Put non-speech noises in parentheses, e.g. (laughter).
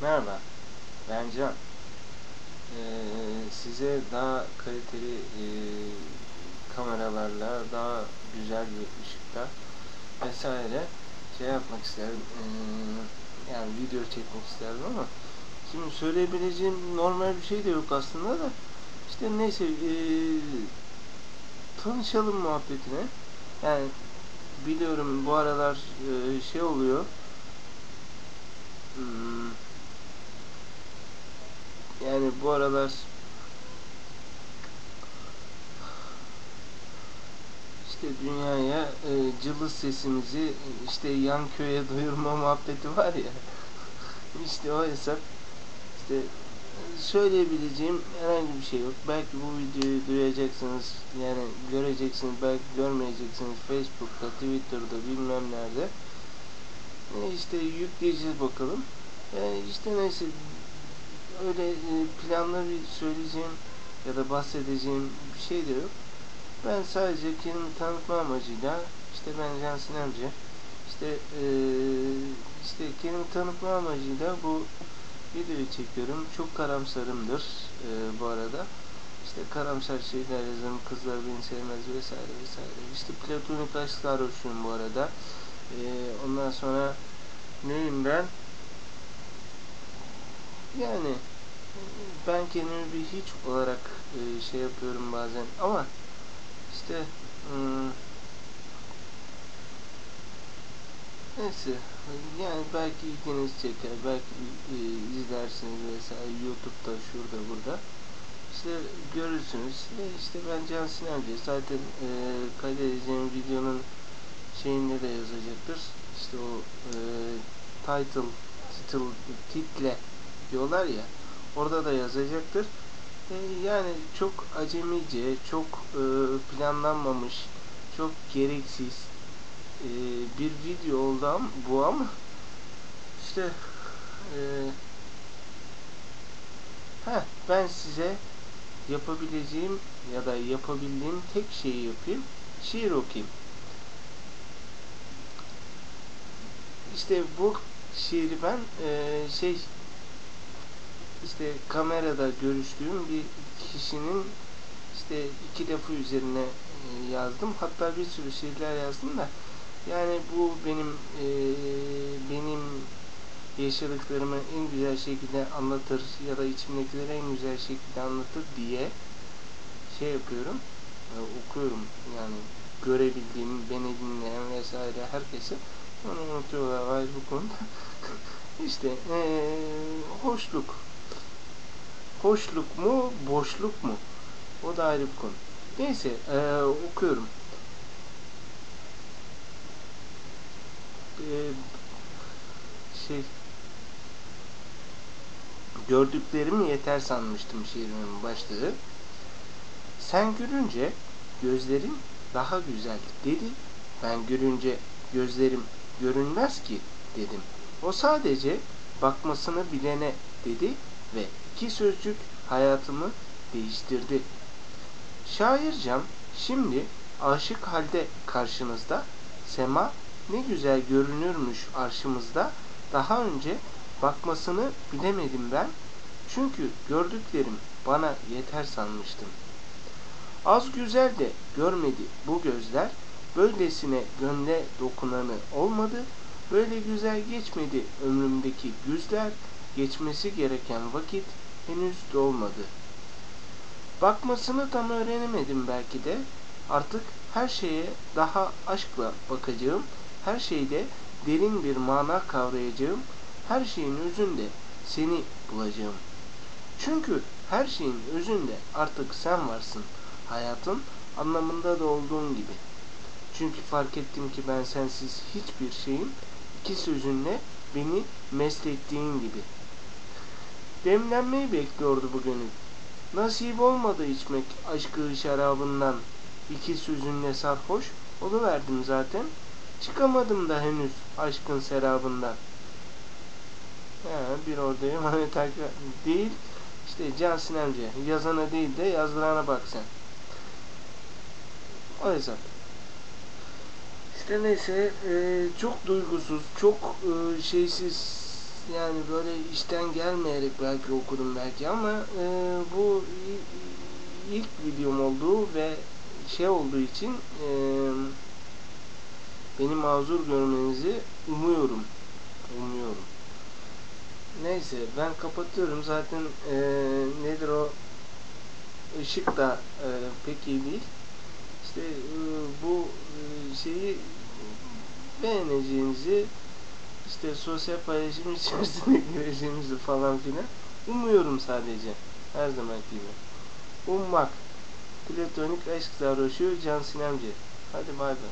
Merhaba, ben Can. Ee, size daha kaliteli e, kameralarla, daha güzel bir ışıkta vesaire şey yapmak isterim. Ee, yani video çekmek isterim ama şimdi söyleyebileceğim normal bir şey de yok aslında da işte neyse e, tanışalım muhabbetine. Yani biliyorum bu aralar e, şey oluyor. Hmm, yani bu aralar işte dünyaya e, cılız sesimizi işte yan köye duyurma muhabbeti var ya (laughs) işte o hesap işte söyleyebileceğim herhangi bir şey yok. Belki bu videoyu duyacaksınız yani göreceksiniz belki görmeyeceksiniz Facebook'ta, Twitter'da bilmem nerede. E işte yükleyeceğiz bakalım. Yani işte neyse öyle e, planlı bir söyleyeceğim ya da bahsedeceğim bir şey de yok. Ben sadece kendimi tanıtma amacıyla işte ben Can Sinemci işte e, işte kendimi tanıtma amacıyla bu videoyu çekiyorum. Çok karamsarımdır e, bu arada. İşte karamsar şeyler yazarım. Kızlar beni sevmez vesaire vesaire. İşte platonik aşk sarhoşuyum bu arada. E, ondan sonra neyim ben? Yani ben kendimi bir hiç olarak e, şey yapıyorum bazen ama işte hmm, neyse yani belki ilginiz çeker belki e, izlersiniz vesaire YouTube'da şurada burada. İşte görürsünüz e, işte ben Can Sinemci zaten e, kaydedeceğim videonun şeyinde de yazacaktır. İşte o e, title title title diyorlar ya orada da yazacaktır. E, yani çok acemice, çok e, planlanmamış, çok gereksiz e, bir video oldu ama, bu ama işte e, ben size yapabileceğim ya da yapabildiğim tek şeyi yapayım. Şiir okuyayım. İşte bu şiiri ben şey işte kamerada görüştüğüm bir kişinin işte iki lafı üzerine e, yazdım. Hatta bir sürü şiirler yazdım da. Yani bu benim e, benim yaşadıklarımı en güzel şekilde anlatır ya da içimdekileri en güzel şekilde anlatır diye şey yapıyorum e, okuyorum. Yani görebildiğim beni dinleyen vesaire herkese onu unutuyorlar. Bu konuda. (laughs) İşte ee, hoşluk hoşluk mu, boşluk mu? O da ayrı bir konu. Neyse, e, okuyorum. E, şey, gördüklerimi yeter sanmıştım şiirimin başlığı. Sen gülünce gözlerin daha güzel dedi. Ben gülünce gözlerim görünmez ki dedim. O sadece bakmasını bilene dedi ve iki sözcük hayatımı değiştirdi. Şair Cam şimdi aşık halde karşınızda. Sema ne güzel görünürmüş arşımızda. Daha önce bakmasını bilemedim ben. Çünkü gördüklerim bana yeter sanmıştım. Az güzel de görmedi bu gözler. Böylesine gönle dokunanı olmadı. Böyle güzel geçmedi ömrümdeki güzler. Geçmesi gereken vakit henüz dolmadı. Bakmasını tam öğrenemedim belki de. Artık her şeye daha aşkla bakacağım. Her şeyde derin bir mana kavrayacağım. Her şeyin özünde seni bulacağım. Çünkü her şeyin özünde artık sen varsın. Hayatın anlamında da olduğun gibi. Çünkü fark ettim ki ben sensiz hiçbir şeyim iki sözünle beni meslettiğin gibi.'' Demlenmeyi bekliyordu bu gönül. Nasip olmadı içmek aşkı şarabından. İki sözünle sarhoş oluverdim zaten. Çıkamadım da henüz aşkın serabından. He, bir oradayım hani değil. İşte Can Sinemci yazana değil de yazdırana bak sen. O hesap. İşte neyse e, çok duygusuz, çok e, şeysiz yani böyle işten gelmeyerek belki okudum belki ama e, bu ilk videom olduğu ve şey olduğu için e, beni mazur görmenizi umuyorum. Umuyorum. Neyse ben kapatıyorum zaten e, nedir o ışık da e, pek iyi değil. İşte e, bu e, şeyi beğeneceğinizi işte sosyal paylaşım içerisine gireceğimizi (laughs) falan filan umuyorum sadece. Her zaman gibi. Ummak. Platonik aşk sarhoşu Can Sinemci. Hadi bay bay.